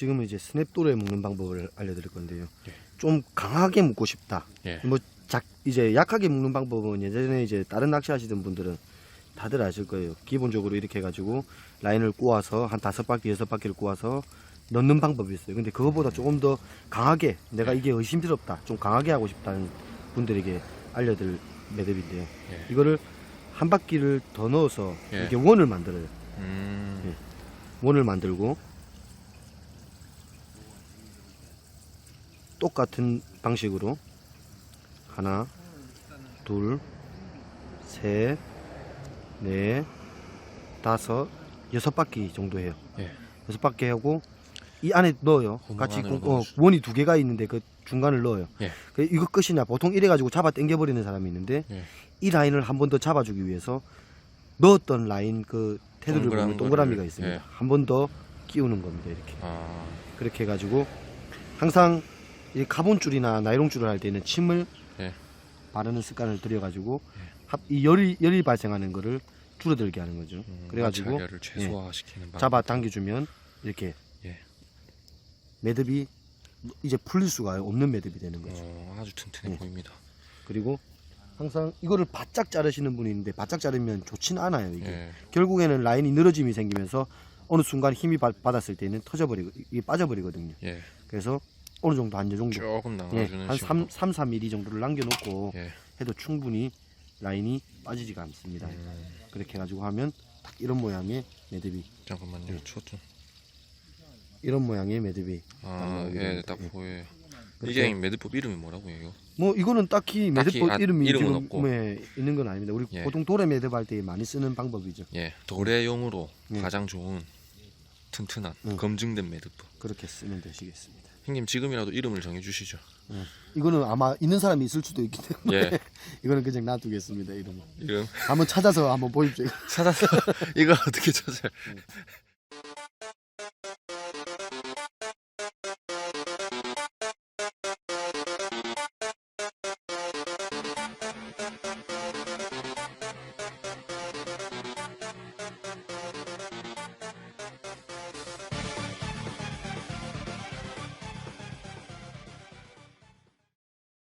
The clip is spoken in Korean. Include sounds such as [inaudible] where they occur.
지금은 이제 스냅돌에 묶는 방법을 알려드릴 건데요. 예. 좀 강하게 묶고 싶다. 예. 뭐 작, 이제 약하게 묶는 방법은 예전에 이제 다른 낚시 하시던 분들은 다들 아실 거예요. 기본적으로 이렇게 해가지고 라인을 꼬아서 한 다섯 바퀴, 여섯 바퀴를 꼬아서 넣는 방법이 있어요. 근데 그거보다 조금 더 강하게 내가 이게 의심스럽다. 좀 강하게 하고 싶다는 분들에게 알려드릴 매듭인데요. 예. 이거를 한 바퀴를 더 넣어서 예. 이렇게 원을 만들어요. 음. 원을 만들고 똑같은 방식으로 하나, 둘, 셋, 넷, 다섯, 여섯 바퀴 정도 해요. 예. 여섯 바퀴 하고 이 안에 넣어요. 고무 같이 안으로 ቁ- 어. 원이 두 개가 있는데 그 중간을 넣어요. 예. 그 이거 끝이냐? 보통 이래 가지고 잡아 당겨 버리는 사람이 있는데 예. 이 라인을 한 번 더 잡아주기 위해서 넣었던 라인 그 테두리 동그란 부분 동그라미가 거를, 있습니다. 예. 한 번 더 끼우는 겁니다. 이렇게 아. 그렇게 해가지고 항상 이 카본줄이나 나이롱줄을 할 때는 침을 예. 바르는 습관을 들여가지고 합- 이 열이 열이 발생하는 거를 줄어들게 하는 거죠. 음, 그래가지고 마찰열을 최소화시키는 방법. 잡아 당겨주면 이렇게 예. 매듭이 이제 풀릴 수가 없는 매듭이 되는 거죠. 어, 아주 튼튼해 예. 보입니다. 그리고 항상 이거를 바짝 자르시는 분이 있는데 바짝 자르면 좋진 않아요. 이게 예. 결국에는 라인이 늘어짐이 생기면서 어느 순간 힘이 받- 받았을 때는 터져버리고 이게 빠져버리거든요. 예. 그래서 어느 정도 한 이 정도 조금 예, 나눠주는 한 식으로. 3, 3, 4mm 정도를 남겨놓고 예. 해도 충분히 라인이 빠지지가 않습니다. 음, 그렇게 해가지고 하면 딱 이런 모양의 매듭이 잠깐만요. 초점. 이런 모양의 매듭이 아, 예. 딱 예. 보여요. 이게 매듭법 이름이 뭐라고요, 이거? 뭐 이거는 딱히 딱히 매듭 아, 이름이 이름은 지금 없고. 네, 있는 건 아닙니다. 우리 예. 보통 도래 매듭 할 때 많이 쓰는 방법이죠. 예, 도래용으로 예. 가장 좋은 튼튼한 음. 검증된 매듭법. 그렇게 쓰면 되시겠습니다. 형님 지금이라도 이름을 정해 주시죠. 이거는 아마 있는 사람이 있을 수도 있기 때문에 예. [laughs] 이거는 그냥 놔두겠습니다. 이름은 이름 한번 찾아서 한번 보십시오. [laughs] 찾아서 이거 어떻게 찾아요?